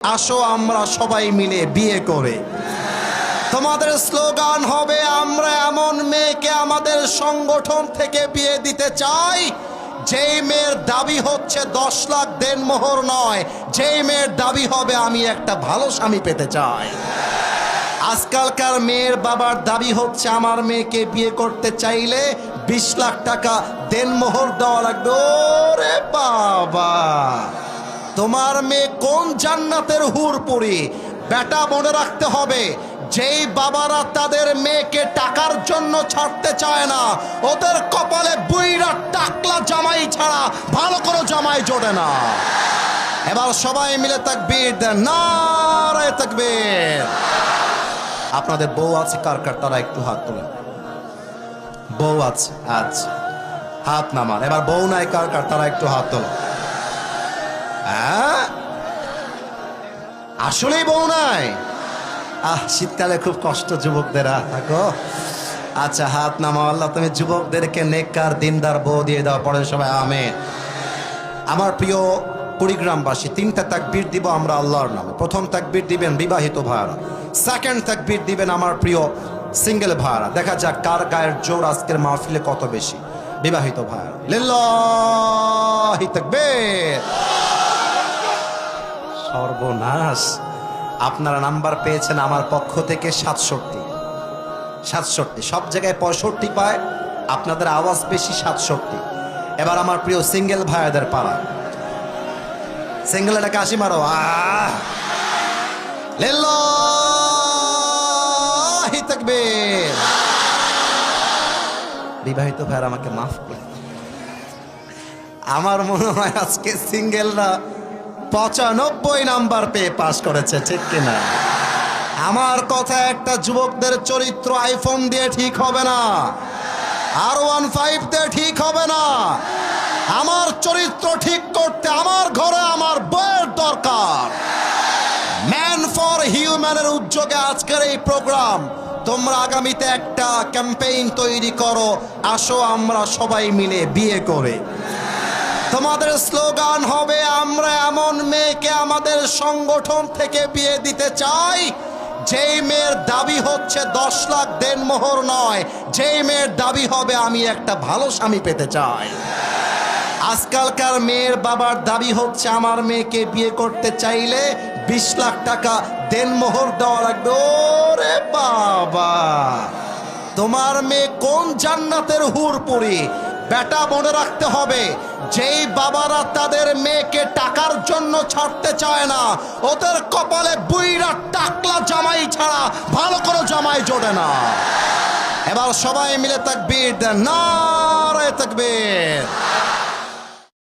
আসো আমরা সবাই মিলে বিয়ে করে। তোমাদের স্লোগান হবে, আমরা এমন মেয়েকে আমাদের সংগঠন থেকে বিয়ে দিতে চাই। যেই মেয়ের দাবি হচ্ছে দশ লাখ দেনমোহর নয়, যেই মেয়ের দাবি হবে, আমি একটা ভালো স্বামী পেতে চাই। আজকালকার মেয়ের বাবার দাবি হচ্ছে, আমার মেয়েকে বিয়ে করতে চাইলে বিশ লাখ টাকা দেনমোহর দেওয়া লাগবে। ওরে বাবা! তোমার মেয়ে কোন জান্নাতের হুর পুরি বেটা মনে রাখতে হবে, যেই বাবারা তাদের মেয়েকে টাকার জন্য ছাড়তে চায় না, ওদের কপালে বুইরা টাকলা জামাই ছাড়া ভালো কোনো জামাই জোটে না। এবার সবাই মিলে তাকবীর দেন, নারায় তাকবীর। আপনাদের বউ আছে, কার কার? তারা একটু হাত তোলেন। বউ আছে আচ্ছা। হাত নামান। এবার বউ নাই, কার কার? তারা একটু হাত তোলেন। আসলেই বউ নাই। আহ, শীতকালে খুব কষ্ট যুবকদের থাকো। আচ্ছা হাত নামাও, আল্লাহ তুমি যুবকদেরকে নেককার, দিনদার বউ দিয়ে দাও পড়েন সবাই, আমেন। আমার প্রিয় কুড়িগ্রামবাসী, তিনটা তাকবীর দিব আমরা আল্লাহর নামে। প্রথম তাকবীর দিবেন বিবাহিত ভাইরা। সেকেন্ড তাকবীর দিবেন আমার প্রিয় সিঙ্গেল ভাইরা। দেখা যাক কার গায়ের জোর আজকের মাহফিলে কত বেশি। বিবাহিত ভাইরা। লিল্লাহি তাকবীর। সর্বনাশ। আপনারা নাম্বার পেয়েছেন আমার পক্ষ থেকে সাতষট্টি। সাতষট্টি, সব জায়গায় পঁয়ষট্টি পায়, আপনাদের আওয়াজ বেশি সাতষট্টি। এবার আমার প্রিয় সিঙ্গেল ভাইয়াদের পাড়া সিঙ্গেল এটাকে আসি মারো। আহ! বিবাহিত ভাইয়ার আমাকে মাফ করে আমার মনে হয় আজকে সিঙ্গেলরা পঁচানব্বই নাম্বার পেয়ে পাস করেছে, ঠিক কিনা? আমার কথা একটা যুবকদের চরিত্র আইফোন দিয়ে ঠিক হবে না। আর ওয়ান ফাইভ দিয়ে ঠিক হবে না। আমার চরিত্র ঠিক করতে আমার ঘরে আমার বইয়ের দরকার। ম্যান ফর হিউম্যানের উদ্যোগে আজকের এই প্রোগ্রাম তোমরা আগামীতে একটা ক্যাম্পেইন তৈরি করো। আসো আমরা সবাই মিলে বিয়ে করে। তোমাদের স্লোগান হবে, আমরা এমন মেয়েকে আমাদের সংগঠন থেকে বিয়ে দিতে চাই। যেই মেয়ের দাবি হচ্ছে দশ লাখ দেনমোহর নয়, যেই মেয়ের দাবি হবে, আমি একটা ভালো স্বামী পেতে চাই। আজকালকার মেয়ের বাবার দাবি হচ্ছে, আমার মেয়েকে বিয়ে করতে চাইলে বিশ লাখ টাকা দেনমোহর দেওয়া লাগবে। ওরে বাবা! তোমার মেয়ে কোন জান্নাতের হুর পুরি বেটা মনে রাখতে হবে, যেই বাবারা তাদের মেয়েকে টাকার জন্য ছাড়তে চায় না, ওদের কপালে বুইরা টাকলা জামাই ছাড়া ভালো কোনো জামাই জোটে না। এবার সবাই মিলে তাকবীর দেন, নারায় তাকবীর।